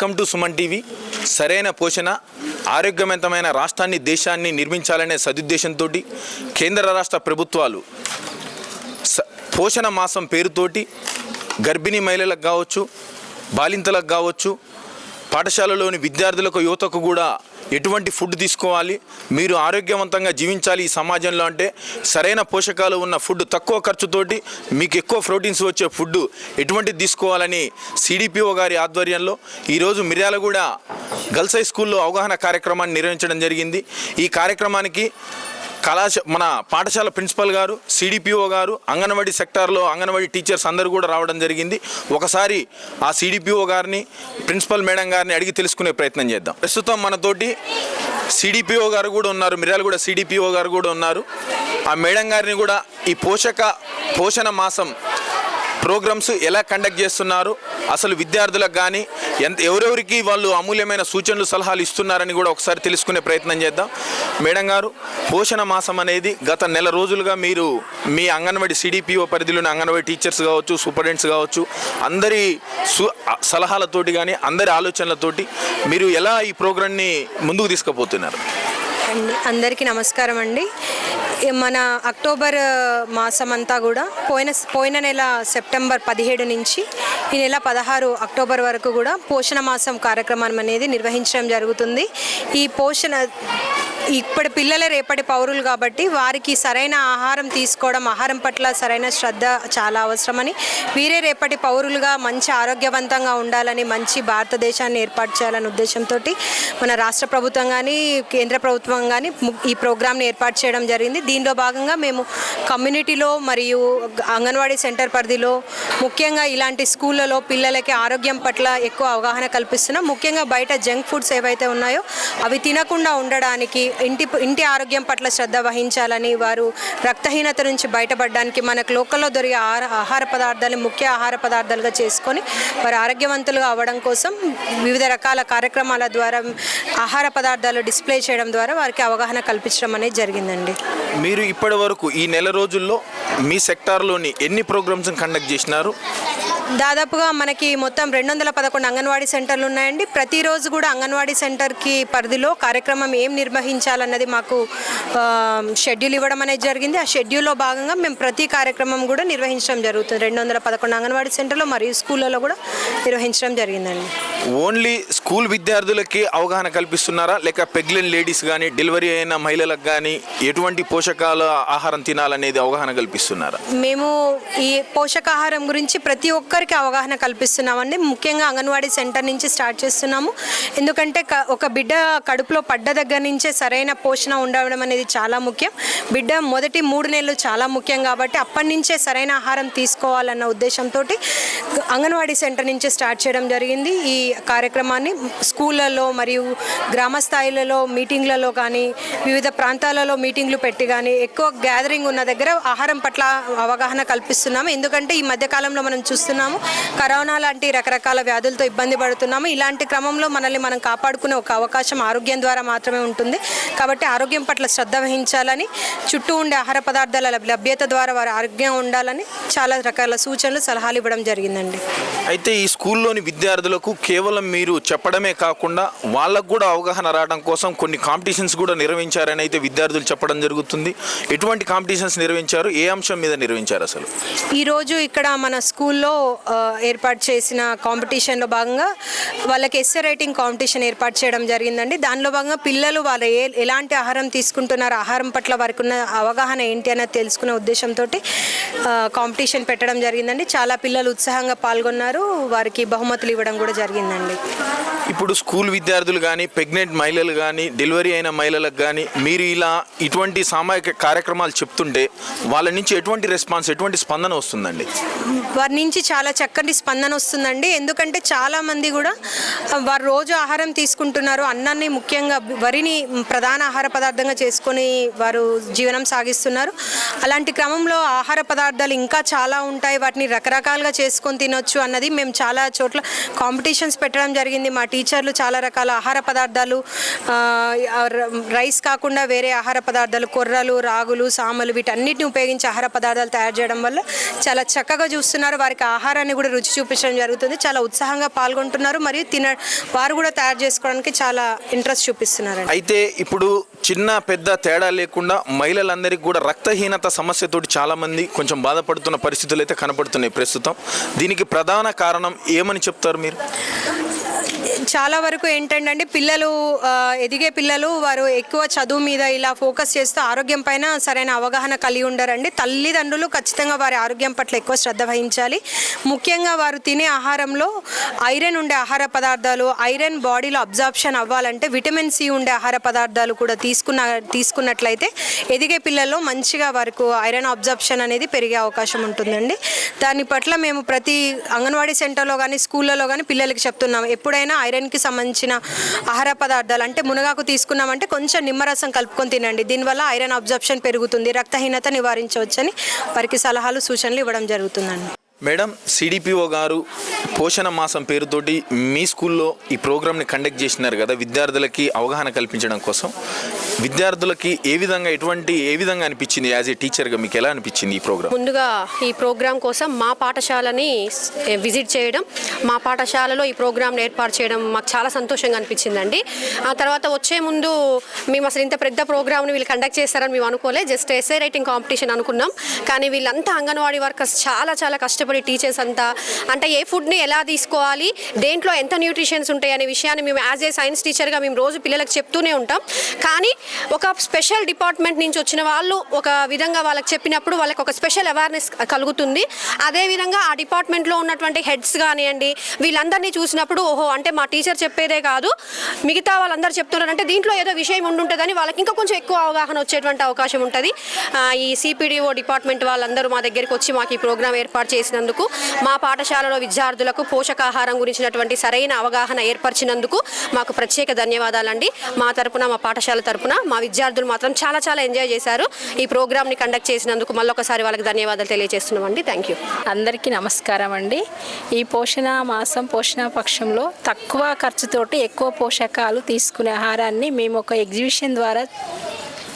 Welcome to Suman TV. సరైన పోషణ ఆరోగ్యవంతమైన రాష్ట్రాన్ని దేశాన్ని నిర్మించాలనే సదుద్దేశంతో కేంద్ర రాష్ట్ర ప్రభుత్వాలు పోషణ మాసం పేరుతోటి గర్భిణీ మహిళలకు కావచ్చు బాలింతలకు కావచ్చు పాఠశాలలోని విద్యార్థులకు యువతకు కూడా ఎటువంటి ఫుడ్ తీసుకోవాలి? మీరు ఆరోగ్యవంతంగా జీవించాలి ఈ సమాజంలో అంటే సరైన పోషకాలు ఉన్న ఫుడ్ తక్కువ ఖర్చుతోటి మీకు ఎక్కువ ప్రోటీన్స్ వచ్చే ఫుడ్ ఎటువంటిది తీసుకోవాలని సిడిపిఓ గారి ఆధ్వర్యంలో ఈరోజు మిర్యాలగూడ గర్ల్స్ హై స్కూల్లో అవగాహన కార్యక్రమాన్ని నిర్వహించడం జరిగింది. ఈ కార్యక్రమానికి కళాశ మన పాఠశాల ప్రిన్సిపల్ గారు సిడిపిఓ గారు అంగన్వాడీ సెక్టార్లో అంగన్వాడీ టీచర్స్ అందరూ కూడా రావడం జరిగింది. ఒకసారి ఆ సిడిపిఓ గారిని ప్రిన్సిపల్ మేడం గారిని అడిగి తెలుసుకునే ప్రయత్నం చేద్దాం. ప్రస్తుతం మనతోటి సిడిపిఓ గారు కూడా ఉన్నారు మిర్యాల కూడా సిడిపిఓ గారు కూడా ఉన్నారు. ఆ మేడం గారిని కూడా ఈ పోషక పోషణ మాసం ప్రోగ్రామ్స్ ఎలా కండక్ట్ చేస్తున్నారు? అసలు విద్యార్థులకు కానీ ఎంత ఎవరెవరికి వాళ్ళు అమూల్యమైన సూచనలు సలహాలు ఇస్తున్నారని కూడా ఒకసారి తెలుసుకునే ప్రయత్నం చేద్దాం. మేడం గారు పోషణ మాసం అనేది గత నెల రోజులుగా మీరు మీ అంగన్వాడీ సిడిపిఓ పరిధిలోని అంగన్వాడీ టీచర్స్ కావచ్చు సూపరింటెంట్స్ కావచ్చు అందరి సు సలహాలతోటి కానీ అందరి ఆలోచనలతోటి మీరు ఎలా ఈ ప్రోగ్రామ్ని ముందుకు తీసుకుపోతున్నారు? అందరికీ నమస్కారం అండి. మన అక్టోబర్ మాసం అంతా కూడా పోయిన పోయిన నెల సెప్టెంబర్ పదిహేడు నుంచి ఈ నెల పదహారు అక్టోబర్ వరకు కూడా పోషణ మాసం కార్యక్రమం అనేది నిర్వహించడం జరుగుతుంది. ఈ పోషణ ఇప్పటి పిల్లల రేపటి పౌరులు కాబట్టి వారికి సరైన ఆహారం తీసుకోవడం ఆహారం పట్ల సరైన శ్రద్ధ చాలా అవసరమని వీరే రేపటి పౌరులుగా మంచి ఆరోగ్యవంతంగా ఉండాలని మంచి భారతదేశాన్ని ఏర్పాటు చేయాలనే ఉద్దేశంతో మన రాష్ట్ర ప్రభుత్వం కానీ కేంద్ర ప్రభుత్వం కానీ ఈ ప్రోగ్రామ్ని ఏర్పాటు చేయడం జరిగింది. దీనిలో భాగంగా మేము కమ్యూనిటీలో మరియు అంగన్వాడీ సెంటర్ పరిధిలో ముఖ్యంగా ఇలాంటి స్కూళ్ళలో పిల్లలకి ఆరోగ్యం పట్ల ఎక్కువ అవగాహన కల్పిస్తున్నాం. ముఖ్యంగా బయట జంక్ ఫుడ్స్ ఏవైతే ఉన్నాయో అవి తినకుండా ఉండడానికి ఇంటి ఇంటి ఆరోగ్యం పట్ల శ్రద్ధ వహించాలని వారు రక్తహీనత నుంచి బయటపడడానికి మనకు లోకల్లో దొరికే ఆహార ఆహార పదార్థాలు ముఖ్య ఆహార పదార్థాలుగా చేసుకొని వారు ఆరోగ్యవంతులుగా అవ్వడం కోసం వివిధ రకాల కార్యక్రమాల ద్వారా ఆహార పదార్థాలు డిస్ప్లే చేయడం ద్వారా వారికి అవగాహన కల్పించడం అనేది జరిగిందండి. మీరు ఇప్పటి వరకు ఈ నెల రోజుల్లో మీ సెక్టార్లోని ఎన్ని ప్రోగ్రామ్స్ కండక్ట్ చేసినారు? దాదాపుగా మనకి మొత్తం రెండు వందల పదకొండు అంగన్వాడీ సెంటర్లు ఉన్నాయండి. ప్రతిరోజు కూడా అంగన్వాడీ సెంటర్కి పరిధిలో కార్యక్రమం ఏం నిర్వహించాలన్నది మాకు షెడ్యూల్ ఇవ్వడం అనేది జరిగింది. ఆ షెడ్యూల్లో భాగంగా మేము ప్రతి కార్యక్రమం కూడా నిర్వహించడం జరుగుతుంది. రెండు వందల పదకొండు అంగన్వాడీ సెంటర్లో మరియు స్కూళ్ళలో కూడా నిర్వహించడం జరిగిందండి. ఓన్లీ స్కూల్ విద్యార్థులకి అవగాహన కల్పిస్తున్నారా? లేక ప్రెగ్నెంట్ లేడీస్ కానీ డెలివరీ అయిన మహిళలకు కానీ ఎటువంటి పోషకాల ఆహారం తినాలనేది అవగాహన కల్పిస్తున్నారా? మేము ఈ పోషకాహారం గురించి ప్రతి ఒక్కరికి అవగాహన కల్పిస్తున్నామండి. ముఖ్యంగా అంగన్వాడీ సెంటర్ నుంచి స్టార్ట్ చేస్తున్నాము. ఎందుకంటే ఒక బిడ్డ కడుపులో పడ్డ దగ్గర నుంచే సరైన పోషణ ఉండడం అనేది చాలా ముఖ్యం. బిడ్డ మొదటి మూడు నెలలు చాలా ముఖ్యం కాబట్టి అప్పటి నుంచే సరైన ఆహారం తీసుకోవాలన్న ఉద్దేశంతో అంగన్వాడీ సెంటర్ నుంచి స్టార్ట్ చేయడం జరిగింది. ఈ కార్యక్రమాన్ని స్కూళ్ళలో మరియు గ్రామ స్థాయిలలో మీటింగ్లలో కానీ వివిధ ప్రాంతాలలో మీటింగ్లు పెట్టి కానీ ఎక్కువ గ్యాదరింగ్ ఉన్న దగ్గర ఆహారం పట్ల అవగాహన కల్పిస్తున్నాము. ఎందుకంటే ఈ మధ్యకాలంలో మనం చూస్తున్నాము కరోనా లాంటి రకరకాల వ్యాధులతో ఇబ్బంది పడుతున్నాము. ఇలాంటి క్రమంలో మనల్ని మనం కాపాడుకునే ఒక అవకాశం ఆరోగ్యం ద్వారా మాత్రమే ఉంటుంది. కాబట్టి ఆరోగ్యం పట్ల శ్రద్ధ వహించాలని చుట్టూ ఉండే ఆహార పదార్థాల లభ్యత ద్వారా వారు ఆరోగ్యం ఉండాలని చాలా రకాల సూచనలు సలహాలు ఇవ్వడం జరిగిందండి. అయితే ఈ స్కూల్లోని విద్యార్థులకు కేవలం కేవలం మీరు చెప్పడమే కాకుండా వాళ్ళకు కూడా అవగాహన రావడం కోసం కొన్ని కాంపిటీషన్స్ కూడా నిర్వహించారని అయితే విద్యార్థులు చెప్పడం జరుగుతుంది. ఎటువంటి కాంపిటీషన్స్ నిర్వహించారు? ఏ అంశం మీద నిర్వహించారు అసలు? ఈరోజు ఇక్కడ మన స్కూల్లో ఏర్పాటు చేసిన కాంపిటీషన్లో భాగంగా వాళ్ళకి ఎస్సే రైటింగ్ కాంపిటీషన్ ఏర్పాటు చేయడం జరిగిందండి. దానిలో భాగంగా పిల్లలు వాళ్ళు ఏ ఎలాంటి ఆహారం తీసుకుంటున్నారు ఆహారం పట్ల వారికి ఉన్న అవగాహన ఏంటి అనేది తెలుసుకునే ఉద్దేశంతో కాంపిటీషన్ పెట్టడం జరిగిందండి. చాలా పిల్లలు ఉత్సాహంగా పాల్గొన్నారు. వారికి బహుమతులు ఇవ్వడం కూడా జరిగింది. జరిగిందండి ఇప్పుడు స్కూల్ విద్యార్థులు కానీ ప్రెగ్నెంట్ మహిళలు కానీ డెలివరీ అయిన మహిళలకు కానీ మీరు ఇలా ఇటువంటి సామాజిక కార్యక్రమాలు చెప్తుంటే వాళ్ళ నుంచి ఎటువంటి రెస్పాన్స్ ఎటువంటి స్పందన వస్తుందండి? వారి నుంచి చాలా చక్కటి స్పందన వస్తుందండి. ఎందుకంటే చాలా మంది కూడా వారు రోజు ఆహారం తీసుకుంటున్నారు. అన్నాన్ని ముఖ్యంగా వరిని ప్రధాన ఆహార పదార్థంగా చేసుకొని వారు జీవనం సాగిస్తున్నారు. అలాంటి క్రమంలో ఆహార పదార్థాలు ఇంకా చాలా ఉంటాయి. వాటిని రకరకాలుగా చేసుకొని తినొచ్చు అన్నది మేము చాలా చోట్ల కాంపిటీషన్స్ పెట్టడం జరిగింది. మా టీచర్లు చాలా రకాల ఆహార పదార్థాలు రైస్ కాకుండా వేరే ఆహార పదార్థాలు కొర్రలు రాగులు సామలు వీటన్నిటిని ఉపయోగించి ఆహార పదార్థాలు తయారు చేయడం వల్ల చాలా చక్కగా చూస్తున్నారు. వారికి ఆహారాన్ని కూడా రుచి చూపించడం జరుగుతుంది. చాలా ఉత్సాహంగా పాల్గొంటున్నారు మరియు తిన వారు కూడా తయారు చేసుకోవడానికి చాలా ఇంట్రెస్ట్ చూపిస్తున్నారు అయితే ఇప్పుడు చిన్న పెద్ద తేడా లేకుండా మహిళలందరికీ కూడా రక్తహీనత సమస్యతోటి చాలామంది కొంచెం బాధపడుతున్న పరిస్థితులు అయితే కనపడుతున్నాయి ప్రస్తుతం. దీనికి ప్రధాన కారణం ఏమని చెప్తారు మీరు? చాలా వరకు ఏంటంటే పిల్లలు ఎదిగే పిల్లలు వారు ఎక్కువ చదువు మీద ఇలా ఫోకస్ చేస్తూ ఆరోగ్యం పైన సరైన అవగాహన కలిగి ఉండరండి. తల్లిదండ్రులు ఖచ్చితంగా వారి ఆరోగ్యం పట్ల ఎక్కువ శ్రద్ధ వహించాలి. ముఖ్యంగా వారు తినే ఆహారంలో ఐరన్ ఉండే ఆహార పదార్థాలు ఐరన్ బాడీలో అబ్జార్ప్షన్ అవ్వాలంటే విటమిన్ సి ఉండే ఆహార పదార్థాలు కూడా తీసుకున్న తీసుకున్నట్లయితే ఎదిగే పిల్లల్లో మంచిగా వారికి ఐరన్ అబ్జార్ప్షన్ అనేది పెరిగే అవకాశం ఉంటుందండి. దాని పట్ల మేము ప్రతి అంగన్వాడీ సెంటర్లో కానీ స్కూళ్ళలో కానీ పిల్లలకి చెప్తున్నాం. ఎప్పుడైనా ఐరన్ బ్రెయిన్కి సంబంధించిన ఆహార పదార్థాలు? అంటే మునగాకు తీసుకున్నామంటే కొంచెం నిమ్మరసం కలుపుకొని తినండి. దీనివల్ల ఐరన్ అబ్జర్ప్షన్ పెరుగుతుంది రక్తహీనత నివారించవచ్చని వారికి సలహాలు సూచనలు ఇవ్వడం జరుగుతుందండి. మేడం సిడిపిఓ గారు పోషణ మాసం పేరుతోటి మీ స్కూల్లో ఈ ప్రోగ్రామ్ని కండక్ట్ చేసినారు కదా విద్యార్థులకి అవగాహన కల్పించడం కోసం. విద్యార్థులకి ఏ విధంగా ఎటువంటి ఏ విధంగా అనిపించింది యాజ్ ఏ టీచర్గా మీకు ఎలా అనిపించింది ఈ ప్రోగ్రామ్? ముందుగా ఈ ప్రోగ్రాం కోసం మా పాఠశాలని విజిట్ చేయడం మా పాఠశాలలో ఈ ప్రోగ్రాంని ఏర్పాటు చేయడం మాకు చాలా సంతోషంగా అనిపించిందండి. ఆ తర్వాత వచ్చే ముందు మేము అసలు ఇంత పెద్ద ప్రోగ్రామ్ని వీళ్ళు కండక్ట్ చేస్తారని మేము అనుకోలే జస్ట్ ఎస్ఏ రైటింగ్ కాంపిటీషన్ అనుకున్నాం. కానీ వీళ్ళంతా అంగన్వాడీ వర్కర్స్ చాలా చాలా కష్టపడి టీచర్స్ అంతా. అంటే ఏ ఫుడ్ని ఎలా తీసుకోవాలి దేంట్లో ఎంత న్యూట్రిషన్స్ ఉంటాయి అనే విషయాన్ని మేము యాజ్ ఏ సైన్స్ టీచర్గా మేము రోజు పిల్లలకు చెప్తూనే ఉంటాం. కానీ ఒక స్పెషల్ డిపార్ట్మెంట్ నుంచి వచ్చిన వాళ్ళు ఒక విధంగా వాళ్ళకి చెప్పినప్పుడు వాళ్ళకి ఒక స్పెషల్ అవేర్నెస్ కలుగుతుంది. అదేవిధంగా ఆ డిపార్ట్మెంట్లో ఉన్నటువంటి హెడ్స్ కానివ్వండి వీళ్ళందరినీ చూసినప్పుడు ఓహో అంటే మా టీచర్ చెప్పేదే కాదు. మిగతా వాళ్ళందరూ చెప్తున్నారంటే దీంట్లో ఏదో విషయం ఉండుంటుందని వాళ్ళకి ఇంకా కొంచెం ఎక్కువ అవగాహన వచ్చేటువంటి అవకాశం ఉంటుంది. ఈ సిపిడిఓ డిపార్ట్మెంట్ వాళ్ళందరూ మా దగ్గరికి వచ్చి మాకు ఈ ప్రోగ్రామ్ ఏర్పాటు చేసినందుకు మా పాఠశాలలో విద్యార్థులకు పోషకాహారం గురించినటువంటి సరైన అవగాహన ఏర్పరిచినందుకు మాకు ప్రత్యేక ధన్యవాదాలండి. మా తరపున మా పాఠశాల తరపున మా విద్యార్థులు మాత్రం చాలా చాలా ఎంజాయ్ చేశారు. ఈ ప్రోగ్రామ్ని కండక్ట్ చేసినందుకు మళ్ళొకసారి వాళ్ళకి ధన్యవాదాలు తెలియజేస్తున్నామండి. Thank you. అందరికీ నమస్కారం అండి. ఈ పోషణ మాసం పోషణ పక్షంలో తక్కువ ఖర్చుతోటి ఎక్కువ పోషకాలు తీసుకునే ఆహారాన్ని మేము ఒక ఎగ్జిబిషన్ ద్వారా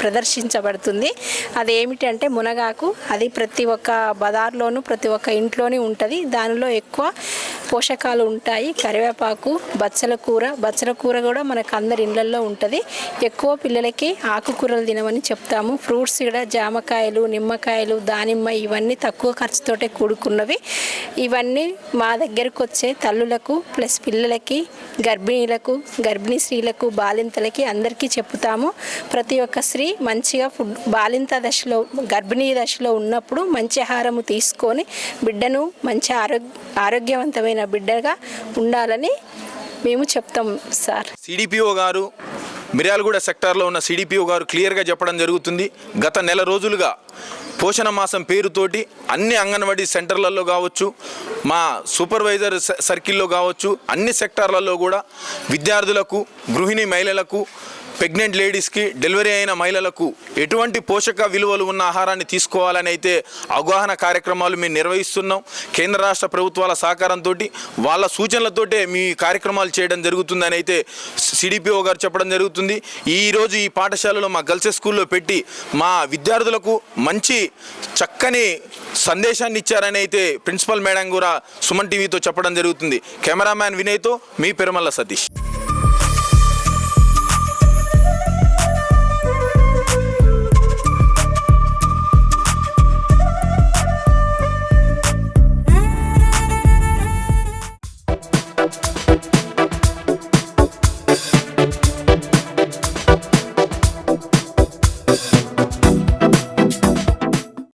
ప్రదర్శించబడుతుంది. అది ఏమిటంటే మునగాకు అది ప్రతి ఒక్క బజార్లోనూ ప్రతి ఒక్క ఇంట్లోనే ఉంటుంది. దానిలో ఎక్కువ పోషకాలు ఉంటాయి. కరివేపాకు బచ్చల కూర. బచ్చల కూర కూడా మనకు అందరి ఇళ్ళల్లో ఉంటుంది. ఎక్కువ పిల్లలకి ఆకుకూరలు తినమని చెప్తాము. ఫ్రూట్స్ కూడా జామకాయలు నిమ్మకాయలు దానిమ్మ ఇవన్నీ తక్కువ ఖర్చుతోటే కూడుకున్నవి. ఇవన్నీ మా దగ్గరకు వచ్చే తల్లులకు ప్లస్ పిల్లలకి గర్భిణీలకు గర్భిణీ స్త్రీలకు బాలింతలకి అందరికీ చెప్తాము. ప్రతి ఒక్క స్త్రీ మంచిగా ఫుడ్ బాలింత దశలో గర్భిణీ దశలో ఉన్నప్పుడు మంచి ఆహారము తీసుకొని బిడ్డను మంచి ఆరోగ్య ఆరోగ్యవంతమైన బిడ్డగా ఉండాలని మేము చెప్తాం సార్. సిడిపిఓ గారు మిర్యాలగూడ సెక్టార్లో ఉన్న సిడిపిఓ గారు క్లియర్గా చెప్పడం జరుగుతుంది. గత నెల రోజులుగా పోషణ మాసం పేరుతోటి అన్ని అంగన్వాడీ సెంటర్లలో కావచ్చు మా సూపర్వైజర్ స- సర్కిల్లో కావచ్చు అన్ని సెక్టార్లలో కూడా విద్యార్థులకు గృహిణి మహిళలకు ప్రెగ్నెంట్ లేడీస్కి డెలివరీ అయిన మహిళలకు ఎటువంటి పోషక విలువలు ఉన్న ఆహారాన్ని తీసుకోవాలని అయితే అవగాహన కార్యక్రమాలు మేము నిర్వహిస్తున్నాం. కేంద్ర రాష్ట్ర ప్రభుత్వాల సహకారంతో వాళ్ళ సూచనలతోటే మీ కార్యక్రమాలు చేయడం జరుగుతుందని అయితే సిడిపిఓ గారు చెప్పడం జరుగుతుంది. ఈరోజు ఈ పాఠశాలలో మా గర్ల్స్ స్కూల్లో పెట్టి మా విద్యార్థులకు మంచి చక్కని సందేశాన్ని ఇచ్చారని అయితే ప్రిన్సిపల్ మేడం కూడా సుమన్ టీవీతో చెప్పడం జరుగుతుంది. కెమెరామ్యాన్ వినయ్తో మీ పెరుమల్ల సతీష్.